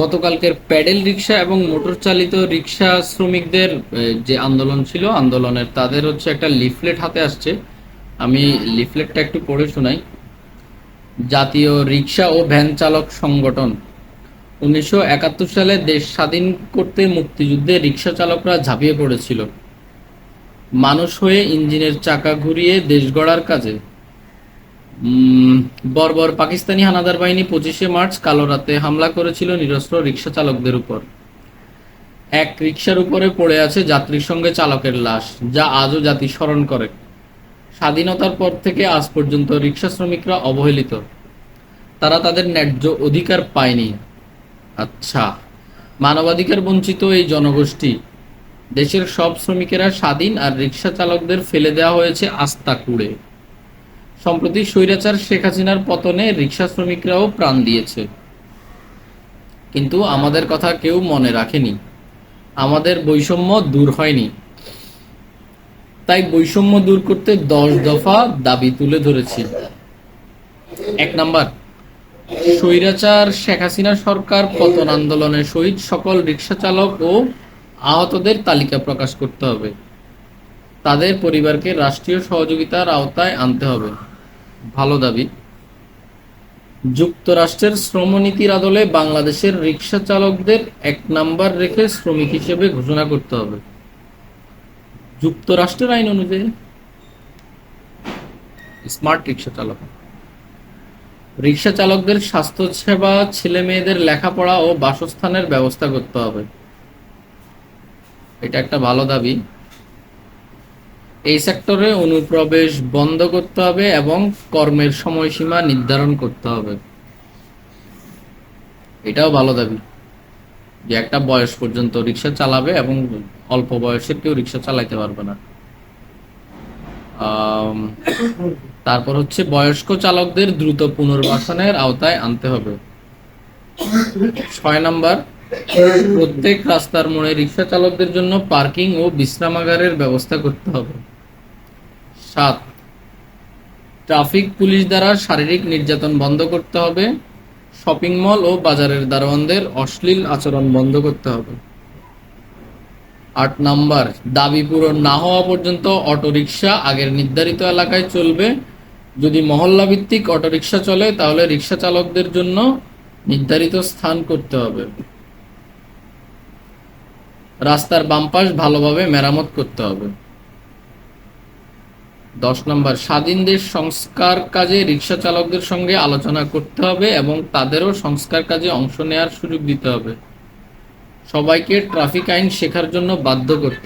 গতকালকের প্যাডেল রিক্সা এবং মোটর চালিত রিক্সা শ্রমিকদের যে আন্দোলন ছিল, আন্দোলনের তাদের হচ্ছে একটা লিফলেট হাতে আসছে। আমি লিফলেটটা একটু পড়ে শোনাই। জাতীয় রিক্সা ও ভ্যান চালক সংগঠন। উনিশশো একাত্তর সালে দেশ স্বাধীন করতে মুক্তিযুদ্ধে রিক্সা চালকরা ঝাঁপিয়ে পড়েছিল। মানুষ হয়ে ইঞ্জিনের চাকা ঘুরিয়ে দেশ গড়ার কাজে বর্বর পাকিস্তানি হানাদার বাহিনী পঁচিশে মার্চ কালো রাতে হামলা করেছিল নিরস্ত্র রিক্সা চালকদের উপর। এক রিক্সার উপরে পড়ে আছে যাত্রীর সঙ্গে চালকের লাশ, যা আজও জাতি স্মরণ করে। স্বাধীনতার পর থেকে আজ পর্যন্ত রিক্সা শ্রমিকরা অবহেলিত। তারা তাদের ন্যায্য অধিকার পায়নি। আচ্ছা মানবাধিকার বঞ্চিত এই জনগোষ্ঠী, দেশের সব শ্রমিকেরা স্বাধীন আর রিক্সা চালকদের ফেলে দেওয়া হয়েছে আস্থা কুড়ে সম্প্রতি স্বৈরাচার শেখ হাসিনার পতনে রিক্সা শ্রমিকরাও প্রাণ দিয়েছে। কিন্তু আমাদের কথা কেউ মনে রাখেনি। আমাদের বৈষম্য দূর হয়নি। তাই বৈষম্য দূর করতে দশ দফা দাবি তুলে ধরেছি। এক নাম্বার, স্বৈরাচার শেখ হাসিনা সরকার পতন আন্দোলনের সহিত সকল রিক্সা চালক ও আহতদের তালিকা প্রকাশ করতে হবে। তাদের পরিবারকে রাষ্ট্রীয় সহযোগিতার আওতায় আনতে হবে। ভালো দাবি। যুক্তরাষ্ট্রের শ্রমনীতির আদলে বাংলাদেশের রিক্সা চালকদের এক নাম্বার রেখে শ্রমিক হিসেবে ঘোষণা করতে হবে। যুক্তরাষ্ট্রের আইন অনুযায়ী। স্মার্ট রিক্সা চালক। রিক্সা চালকদের স্বাস্থ্য সেবা ছেলে মেয়েদের লেখাপড়া ও বাসস্থানের ব্যবস্থা করতে হবে। এটা একটা ভালো দাবি। এই সেক্টরে অনুপ্রবেশ বন্ধ করতে হবে এবং কর্মের সময়সীমা নির্ধারণ করতে হবে। এটাও ভালো দাবি যে একটা বয়স পর্যন্ত রিক্সা চালাবে এবং অল্প বয়সের কেউ রিক্সা চালাইতে পারবে না। তারপর হচ্ছে বয়স্ক চালকদের দ্রুত পুনর্বাসনের আওতায় আনতে হবে। ছয় নাম্বার, প্রত্যেক রাস্তার মোড়ে রিক্সা চালকদের জন্য পার্কিং ও বিশ্রামাগারের ব্যবস্থা করতে হবে। সাত। ট্রাফিক পুলিশ দ্বারা শারীরিক নির্যাতন বন্ধ করতে হবে। শপিং মল ও বাজারের দারোয়ানদের অশ্লীল আচরণ বন্ধ করতে হবে। আট নাম্বার, দাবি পূরণ না হওয়া পর্যন্ত অটোরিকশা আগের নির্ধারিত এলাকায় চলবে। যদি মহল্লা ভিত্তিক অটোরিকশা চলে, তাহলে রিক্সা চালকদের জন্য নির্ধারিত স্থান করতে হবে। রাস্তার বাম পাশ ভালোভাবে মেরামত করতে হবে। দশ নম্বর স্বাধীন দেশ সংস্কার কাজে রিক্সা চালকদের সঙ্গে আলোচনা করতে হবে এবং তাদেরও সংস্কার কাজে অংশ নেওয়ার সুযোগ দিতে হবে। সবাইকে ট্রাফিক আইন শেখার জন্য বাধ্য করতে